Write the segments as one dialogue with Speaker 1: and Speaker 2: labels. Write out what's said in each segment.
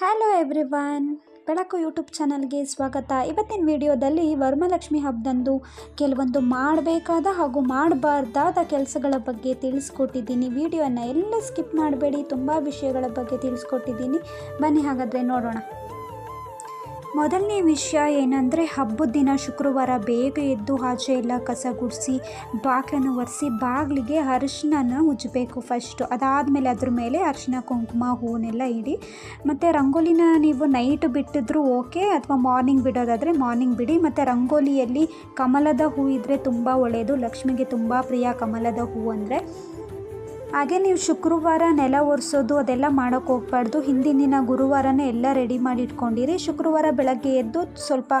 Speaker 1: Hello everyone ಬೆಳಕು YouTube ಚಾನಲ್ಗೆ ಸ್ವಾಗತ. ಇವತ್ತಿನ ವಿಡಿಯೋದಲ್ಲಿ ವರಮಲಕ್ಷ್ಮಿ ಹಬ್ಬದಂದು ಕೆಲವೊಂದು ಮಾಡಬೇಕಾದ ಹಾಗೂ ಮಾಡಬಾರ್ದಾದ ಕೆಲಸಗಳ ಬಗ್ಗೆ ತಿಳಿಸ್ಕೊಟ್ಟಿದ್ದೀನಿ. ವಿಡಿಯೋನ ಎಲ್ಲ ಸ್ಕಿಪ್ ಮಾಡಬೇಡಿ. ತುಂಬ ವಿಷಯಗಳ ಬಗ್ಗೆ ತಿಳಿಸ್ಕೊಟ್ಟಿದ್ದೀನಿ. ಬನ್ನಿ ಹಾಗಾದರೆ ನೋಡೋಣ. ಮೊದಲನೇ ವಿಷಯ ಏನಂದರೆ ಹಬ್ಬದ ದಿನ ಶುಕ್ರವಾರ ಬೇಗ ಎದ್ದು ಆಚೆ ಎಲ್ಲ ಕಸ ಗುಡಿಸಿ, ಬಾಗಿಲನ್ನು ಒರೆಸಿ, ಬಾಗಿಲಿಗೆ ಅರಿಶಿನ ಉಜ್ಜಬೇಕು ಫಸ್ಟು ಅದಾದಮೇಲೆ ಅದ್ರ ಮೇಲೆ ಅರಿಶಿನ ಕುಂಕುಮ, ಹೂವನ್ನೆಲ್ಲ ಇಡಿ. ಮತ್ತು ರಂಗೋಲಿನ ನೀವು ನೈಟ್ ಬಿಟ್ಟಿದ್ರೂ ಓಕೆ ಅಥವಾ ಮಾರ್ನಿಂಗ್ ಬಿಡೋದಾದರೆ ಮಾರ್ನಿಂಗ್ ಬಿಡಿ. ಮತ್ತು ರಂಗೋಲಿಯಲ್ಲಿ ಕಮಲದ ಹೂ ಇದ್ದರೆ ತುಂಬ ಒಳ್ಳೆಯದು ಲಕ್ಷ್ಮಿಗೆ ತುಂಬ ಪ್ರಿಯ ಕಮಲದ ಹೂ ಅಂದರೆ ಹಾಗೆ ನೀವು ಶುಕ್ರವಾರ ನೆಲ ಒರೆಸೋದು, ಅದೆಲ್ಲ ಮಾಡೋಕ್ಕೆ ಹೋಗ್ಬಾರ್ದು. ಹಿಂದಿನ ದಿನ ಗುರುವಾರನೇ ಎಲ್ಲ ರೆಡಿ ಮಾಡಿ ಇಟ್ಕೊಂಡಿರಿ. ಶುಕ್ರವಾರ ಬೆಳಗ್ಗೆ ಎದ್ದು ಸ್ವಲ್ಪ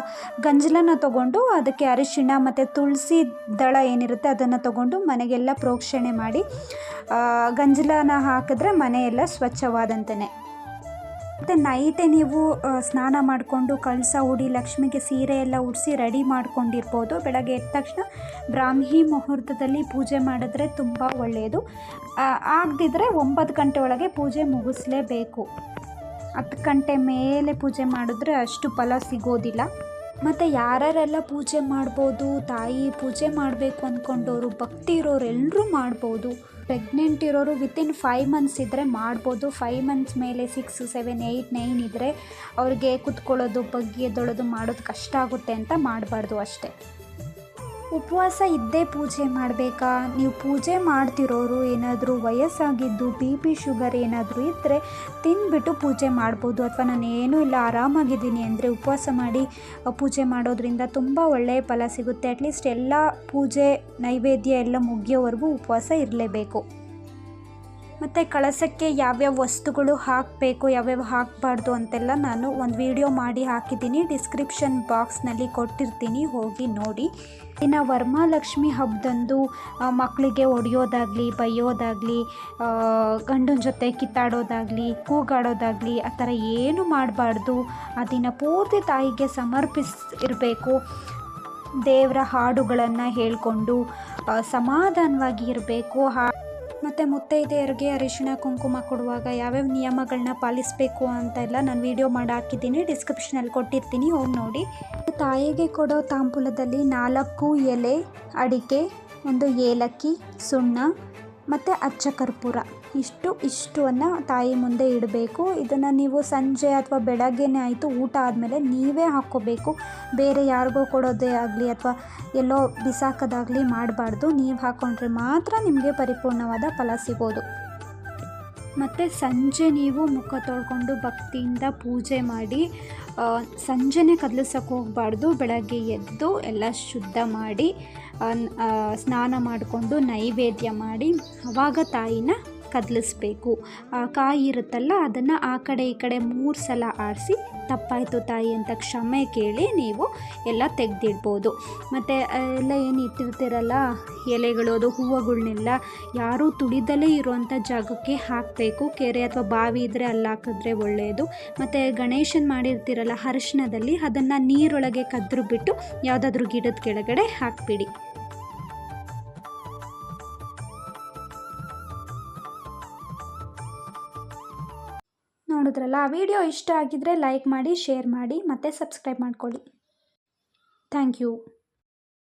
Speaker 1: ಗಂಜಲನ ತೊಗೊಂಡು ಅದಕ್ಕೆ ಅರಿಶಿಣ ಮತ್ತು ತುಳಸಿ ದಳ ಏನಿರುತ್ತೆ ಅದನ್ನು ತೊಗೊಂಡು ಮನೆಗೆಲ್ಲ ಪ್ರೋಕ್ಷಣೆ ಮಾಡಿ ಗಂಜಲನ ಹಾಕಿದ್ರೆ ಮನೆಯೆಲ್ಲ ಸ್ವಚ್ಛವಾದಂತೆಯೇ ಮತ್ತು ನೈಟೇ ನೀವು ಸ್ನಾನ ಮಾಡಿಕೊಂಡು ಕಳಸ ಉಡಿ ಲಕ್ಷ್ಮಿಗೆ ಸೀರೆ ಎಲ್ಲ ಉಡಿಸಿ ರೆಡಿ ಮಾಡ್ಕೊಂಡಿರ್ಬೋದು. ಬೆಳಗ್ಗೆ ಎದ್ದ ತಕ್ಷಣ ಬ್ರಾಹ್ಮಿ ಮುಹೂರ್ತದಲ್ಲಿ ಪೂಜೆ ಮಾಡಿದ್ರೆ ತುಂಬ ಒಳ್ಳೆಯದು. ಆಗದಿದ್ದರೆ ಒಂಬತ್ತು ಗಂಟೆ ಒಳಗೆ ಪೂಜೆ ಮುಗಿಸ್ಲೇಬೇಕು. ಹತ್ತು ಗಂಟೆ ಮೇಲೆ ಪೂಜೆ ಮಾಡಿದ್ರೆ ಅಷ್ಟು ಫಲ ಸಿಗೋದಿಲ್ಲ. ಮತ್ತು ಯಾರ್ಯಾರೆಲ್ಲ ಪೂಜೆ ಮಾಡ್ಬೋದು, ತಾಯಿ ಪೂಜೆ ಮಾಡಬೇಕು ಅಂದ್ಕೊಂಡವರು ಭಕ್ತಿ ಇರೋರು ಎಲ್ಲರೂ ಮಾಡ್ಬೋದು. ಪ್ರೆಗ್ನೆಂಟ್ ಇರೋರು ವಿತಿನ್ ಫೈವ್ ಮಂತ್ಸ್ ಇದ್ದರೆ ಮಾಡ್ಬೋದು. ಫೈವ್ ಮಂತ್ಸ್ ಮೇಲೆ ಸಿಕ್ಸ್ ಸೆವೆನ್ ಏಯ್ಟ್ ನೈನ್ ಇದ್ದರೆ ಅವ್ರಿಗೆ ಕುತ್ಕೊಳ್ಳೋದು ಬಗ್ಗೆ ಎದ್ದೊಳೋದು ಮಾಡೋದು ಕಷ್ಟ ಆಗುತ್ತೆ ಅಂತ ಮಾಡಬಾರ್ದು ಅಷ್ಟೇ. ಉಪವಾಸ ಇದ್ದೇ ಪೂಜೆ ಮಾಡಬೇಕಾ? ನೀವು ಪೂಜೆ ಮಾಡ್ತಿರೋರು ಏನಾದರೂ ವಯಸ್ಸಾಗಿದ್ದು, ಬಿ ಪಿ ಶುಗರ್ ಏನಾದರೂ ಇದ್ದರೆ ತಿಂದ್ಬಿಟ್ಟು ಪೂಜೆ ಮಾಡ್ಬೋದು. ಅಥವಾ ನಾನು ಏನೂ ಇಲ್ಲ, ಆರಾಮಾಗಿದ್ದೀನಿ ಅಂದರೆ ಉಪವಾಸ ಮಾಡಿ ಪೂಜೆ ಮಾಡೋದ್ರಿಂದ ತುಂಬ ಒಳ್ಳೆಯ ಫಲ ಸಿಗುತ್ತೆ. ಅಟ್ಲೀಸ್ಟ್ ಎಲ್ಲ ಪೂಜೆ ನೈವೇದ್ಯ ಎಲ್ಲ ಮುಗಿಯೋವರೆಗೂ ಉಪವಾಸ ಇರಲೇಬೇಕು. ಮತ್ತು ಕಳಸಕ್ಕೆ ಯಾವ್ಯಾವ ವಸ್ತುಗಳು ಹಾಕಬೇಕು, ಯಾವ್ಯಾವ ಹಾಕಬಾರ್ದು ಅಂತೆಲ್ಲ ನಾನು ಒಂದು ವಿಡಿಯೋ ಮಾಡಿ ಹಾಕಿದ್ದೀನಿ. ಡಿಸ್ಕ್ರಿಪ್ಷನ್ ಬಾಕ್ಸ್ನಲ್ಲಿ ಕೊಟ್ಟಿರ್ತೀನಿ, ಹೋಗಿ ನೋಡಿ. ಇನ್ನು ವರಮಹಾಲಕ್ಷ್ಮಿ ಹಬ್ಬದಂದು ಮಕ್ಕಳಿಗೆ ಒಡೆಯೋದಾಗಲಿ, ಬೈಯೋದಾಗಲಿ ಗಂಡನ ಜೊತೆ ಕಿತ್ತಾಡೋದಾಗಲಿ, ಕೂಗಾಡೋದಾಗಲಿ, ಆ ಥರ ಏನು ಮಾಡಬಾರ್ದು. ಆ ದಿನ ಪೂರ್ತಿ ತಾಯಿಗೆ ಸಮರ್ಪಿಸ್ ಇರಬೇಕು. ದೇವರ ಹಾಡುಗಳನ್ನು ಹೇಳಿಕೊಂಡು ಸಮಾಧಾನವಾಗಿ ಇರಬೇಕು. ಹಾ ಮತ್ತು ಮುತ್ತೈದೆಯರಿಗೆ ಅರಿಶಿಣ ಕುಂಕುಮ ಕೊಡುವಾಗ ಯಾವ್ಯಾವ ನಿಯಮಗಳನ್ನ ಪಾಲಿಸಬೇಕು ಅಂತೆಲ್ಲ ನಾನು ವೀಡಿಯೋ ಮಾಡಿ ಹಾಕಿದ್ದೀನಿ. ಡಿಸ್ಕ್ರಿಪ್ಷನಲ್ಲಿ ಕೊಟ್ಟಿರ್ತೀನಿ. ಹೋಗಿ ನೋಡಿ. ತಾಯಿಗೆ ಕೊಡೋ ತಾಂಬೂಲದಲ್ಲಿ ನಾಲ್ಕು ಎಲೆ, ಅಡಿಕೆ, ಒಂದು ಏಲಕ್ಕಿ, ಸುಣ್ಣ, ಮತ್ತು ಅಚ್ಚ ಕರ್ಪೂರ. ಇಷ್ಟು ಇಷ್ಟನ್ನು ತಾಯಿ ಮುಂದೆ ಇಡಬೇಕು. ಇದನ್ನು ನೀವು ಸಂಜೆ ಅಥವಾ ಬೆಳಗ್ಗೆನೇ ಆಯಿತು ಊಟ ಆದಮೇಲೆ ನೀವೇ ಹಾಕ್ಕೋಬೇಕು. ಬೇರೆ ಯಾರಿಗೋ ಕೊಡೋದೇ ಆಗಲಿ ಅಥವಾ ಎಲ್ಲೋ ಬಿಸಾಕೋದಾಗಲಿ ಮಾಡಬಾರ್ದು. ನೀವು ಹಾಕ್ಕೊಂಡ್ರೆ ಮಾತ್ರ ನಿಮಗೆ ಪರಿಪೂರ್ಣವಾದ ಫಲ ಸಿಗೋದು. ಮತ್ತು ಸಂಜೆ ನೀವು ಮುಖ ತೊಳ್ಕೊಂಡು ಭಕ್ತಿಯಿಂದ ಪೂಜೆ ಮಾಡಿ ಸಂಜೆನೇ ಕದಲಿಸೋಕೆ ಹೋಗಬಾರ್ದು. ಬೆಳಗ್ಗೆ ಎದ್ದು ಎಲ್ಲ ಶುದ್ಧ ಮಾಡಿ ಸ್ನಾನ ಮಾಡಿಕೊಂಡು ನೈವೇದ್ಯ ಮಾಡಿ, ಅವಾಗ ತಾಯಿನ ಕದಲಿಸ್ಬೇಕು. ಕಾಯಿ ಇರುತ್ತಲ್ಲ, ಅದನ್ನು ಆ ಕಡೆ ಈ ಕಡೆ ಮೂರು ಸಲ ಆಡಿಸಿ ತಪ್ಪಾಯಿತು ತಾಯಿ ಅಂತ ಕ್ಷಮೆ ಕೇಳಿ ನೀವು ಎಲ್ಲ ತೆಗೆದಿಡ್ಬೋದು. ಮತ್ತು ಎಲ್ಲ ಏನು ಇಟ್ಟಿರ್ತೀರಲ್ಲ, ಎಲೆಗಳು ಅದು ಹೂವುಗಳನ್ನೆಲ್ಲ ಯಾರೂ ತುಳಿದಲೇ ಇರುವಂಥ ಜಾಗಕ್ಕೆ ಹಾಕಬೇಕು. ಕೆರೆ ಅಥವಾ ಬಾವಿ ಇದ್ದರೆ ಅಲ್ಲಿ ಹಾಕಿದ್ರೆ ಒಳ್ಳೆಯದು ಮತ್ತು ಗಣೇಶನ್ ಮಾಡಿರ್ತೀರಲ್ಲ ಅರಿಶಿನದಲ್ಲಿ ಅದನ್ನು ನೀರೊಳಗೆ ಕದ್ರು ಬಿಟ್ಟು ಯಾವುದಾದ್ರೂ ಗಿಡದ ಕೆಳಗಡೆ ಹಾಕಿಬಿಡಿ. ನೋಡಿದ್ರಲ್ಲ ಆ ವಿಡಿಯೋ ಇಷ್ಟ ಆಗಿದ್ದರೆ ಲೈಕ್ ಮಾಡಿ ಶೇರ್ ಮಾಡಿ ಮತ್ತು ಸಬ್ಸ್ಕ್ರೈಬ್ ಮಾಡ್ಕೊಳ್ಳಿ. Thank you